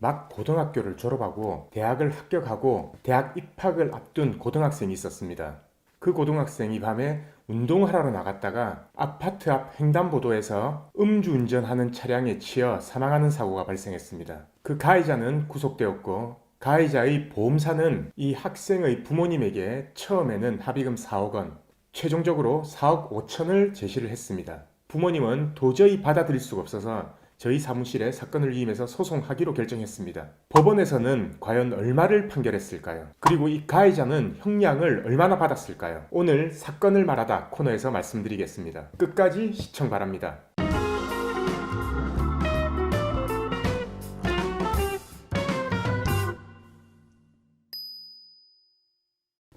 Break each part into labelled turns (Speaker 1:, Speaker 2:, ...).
Speaker 1: 막 고등학교를 졸업하고 대학을 합격하고 대학 입학을 앞둔 고등학생이 있었습니다. 그 고등학생이 밤에 운동을 하러 나갔다가 아파트 앞 횡단보도에서 음주운전하는 차량에 치여 사망하는 사고가 발생했습니다. 그 가해자는 구속되었고 가해자의 보험사는 이 학생의 부모님에게 처음에는 합의금 4억 원, 최종적으로 4억 5천을 제시를 했습니다. 부모님은 도저히 받아들일 수가 없어서 저희 사무실에 사건을 위임해서 소송하기로 결정했습니다. 법원에서는 과연 얼마를 판결했을까요? 그리고 이 가해자는 형량을 얼마나 받았을까요? 오늘 사건을 말하다 코너에서 말씀드리겠습니다. 끝까지 시청 바랍니다.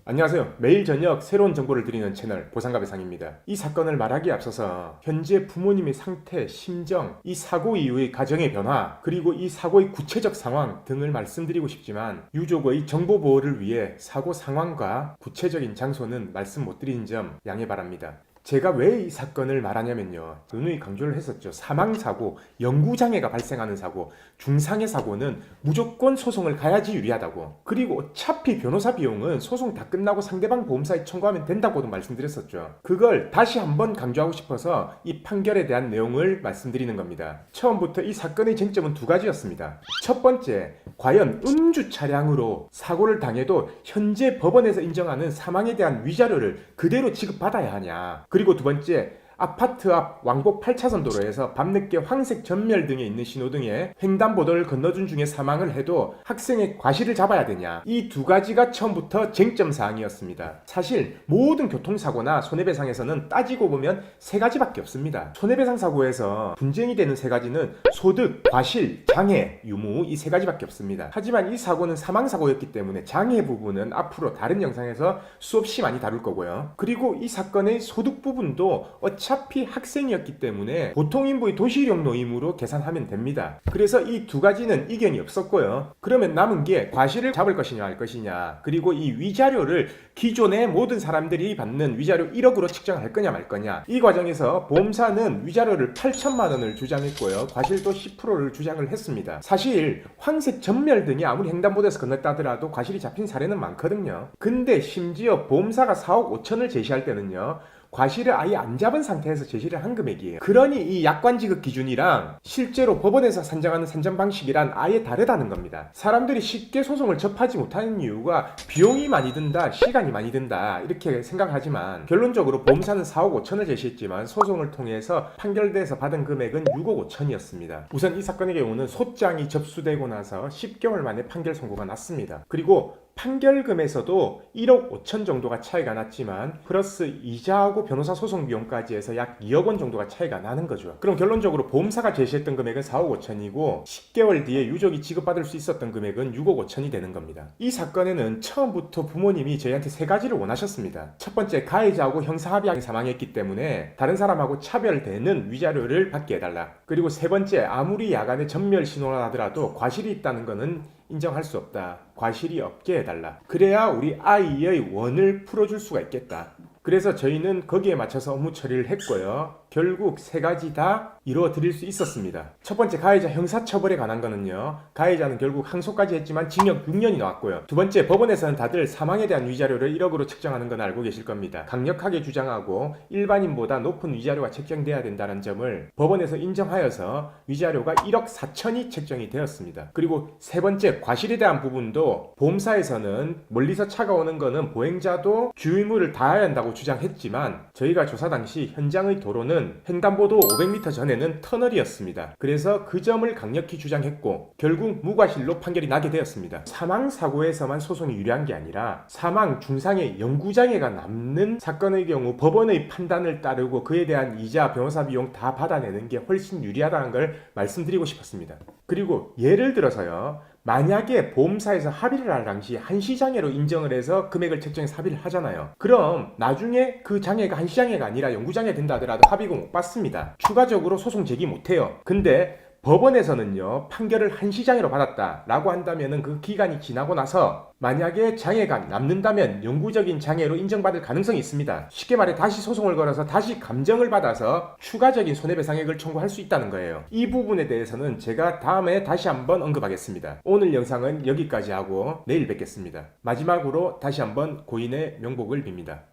Speaker 1: 안녕하세요. 매일 저녁 새로운 정보를 드리는 채널 보상갑의 상입니다. 이 사건을 말하기에 앞서서 현재 부모님의 상태, 심정, 이 사고 이후의 가정의 변화, 그리고 이 사고의 구체적 상황 등을 말씀드리고 싶지만 유족의 정보 보호를 위해 사고 상황과 구체적인 장소는 말씀 못 드리는 점 양해 바랍니다. 제가 왜 이 사건을 말하냐면요. 누누이 강조를 했었죠. 사망사고, 영구장애가 발생하는 사고, 중상해 사고는 무조건 소송을 가야지 유리하다고. 그리고 어차피 변호사 비용은 소송 다 끝나고 상대방 보험사에 청구하면 된다고도 말씀드렸었죠. 그걸 다시 한번 강조하고 싶어서 이 판결에 대한 내용을 말씀드리는 겁니다. 처음부터 이 사건의 쟁점은 두 가지였습니다. 첫 번째, 과연 음주 차량으로 사고를 당해도 현재 법원에서 인정하는 사망에 대한 위자료를 그대로 지급받아야 하냐. 그리고 두 번째, 아파트 앞 왕복 8차선 도로에서 밤늦게 황색 전멸 등에 있는 신호등에 횡단보도를 건너준 중에 사망을 해도 학생의 과실을 잡아야 되냐 이 두 가지가 처음부터 쟁점 사항이었습니다. 사실 모든 교통사고나 손해배상에서는 따지고 보면 세 가지밖에 없습니다. 손해배상 사고에서 분쟁이 되는 세 가지는 소득, 과실, 장애, 유무 이 세 가지밖에 없습니다. 하지만 이 사고는 사망 사고였기 때문에 장애 부분은 앞으로 다른 영상에서 수없이 많이 다룰 거고요. 그리고 이 사건의 소득 부분도 어 차피 학생이었기 때문에 보통 인부의 도시력 노임으로 계산하면 됩니다. 그래서 이 두 가지는 이견이 없었고요. 그러면 남은 게 과실을 잡을 것이냐 할 것이냐 그리고 이 위자료를 기존의 모든 사람들이 받는 위자료 1억으로 측정할 거냐 말 거냐 이 과정에서 보험사는 위자료를 8천만 원을 주장했고요. 과실도 10%를 주장을 했습니다. 사실 황색 전멸 등이 아무리 횡단보도에서 건넜다 하더라도 과실이 잡힌 사례는 많거든요. 근데 심지어 보험사가 4억 5천을 제시할 때는요. 과실을 아예 안 잡은 상태에서 제시를 한 금액이에요. 그러니 이 약관 지급 기준이랑 실제로 법원에서 산정하는 산정 방식이란 아예 다르다는 겁니다. 사람들이 쉽게 소송을 접하지 못하는 이유가 비용이 많이 든다, 시간이 많이 든다 이렇게 생각하지만 결론적으로 보험사는 4억 5천을 제시했지만 소송을 통해서 판결돼서 받은 금액은 6억 5천이었습니다. 우선 이 사건의 경우는 소장이 접수되고 나서 10개월 만에 판결 선고가 났습니다. 그리고 판결금에서도 1억 5천 정도가 차이가 났지만 플러스 이자하고 변호사 소송 비용까지 해서 약 2억 원 정도가 차이가 나는 거죠. 그럼 결론적으로 보험사가 제시했던 금액은 4억 5천이고 10개월 뒤에 유족이 지급받을 수 있었던 금액은 6억 5천이 되는 겁니다. 이 사건에는 처음부터 부모님이 저희한테 세 가지를 원하셨습니다. 첫 번째 가해자하고 형사합의하게 사망했기 때문에 다른 사람하고 차별되는 위자료를 받게 해달라. 그리고 세 번째 아무리 야간에 전멸 신호를 하더라도 과실이 있다는 것은 인정할 수 없다. 과실이 없게 해달라. 그래야 우리 아이의 원을 풀어줄 수가 있겠다. 그래서 저희는 거기에 맞춰서 업무 처리를 했고요. 결국 세 가지 다 이루어 드릴 수 있었습니다. 첫 번째 가해자 형사처벌에 관한 거는요. 가해자는 결국 항소까지 했지만 징역 6년이 나왔고요. 두 번째 법원에서는 다들 사망에 대한 위자료를 1억으로 책정하는 건 알고 계실 겁니다. 강력하게 주장하고 일반인보다 높은 위자료가 책정돼야 된다는 점을 법원에서 인정하여서 위자료가 1억 4천이 책정이 되었습니다. 그리고 세 번째 과실에 대한 부분도 보험사에서는 멀리서 차가 오는 거는 보행자도 주의무를 다해야 한다고 주장했지만 저희가 조사 당시 현장의 도로는 횡단보도 500m 전에는 터널이었습니다. 그래서 그 점을 강력히 주장했고 결국 무과실로 판결이 나게 되었습니다. 사망 사고에서만 소송이 유리한 게 아니라 사망 중상의 영구장애가 남는 사건의 경우 법원의 판단을 따르고 그에 대한 이자 변호사 비용 다 받아내는 게 훨씬 유리하다는 걸 말씀드리고 싶었습니다. 그리고 예를 들어서요. 만약에 보험사에서 합의를 할 당시 한시장애로 인정을 해서 금액을 책정해서 합의를 하잖아요. 그럼 나중에 그 장애가 한시장애가 아니라 영구장애 된다 하더라도 합의금 못 받습니다. 추가적으로 소송 제기 못 해요. 근데 법원에서는요 판결을 한 시장애로 받았다라고 한다면은 그 기간이 지나고 나서 만약에 장애가 남는다면 영구적인 장애로 인정받을 가능성이 있습니다. 쉽게 말해 다시 소송을 걸어서 다시 감정을 받아서 추가적인 손해배상액을 청구할 수 있다는 거예요. 이 부분에 대해서는 제가 다음에 다시 한번 언급하겠습니다. 오늘 영상은 여기까지 하고 내일 뵙겠습니다. 마지막으로 다시 한번 고인의 명복을 빕니다.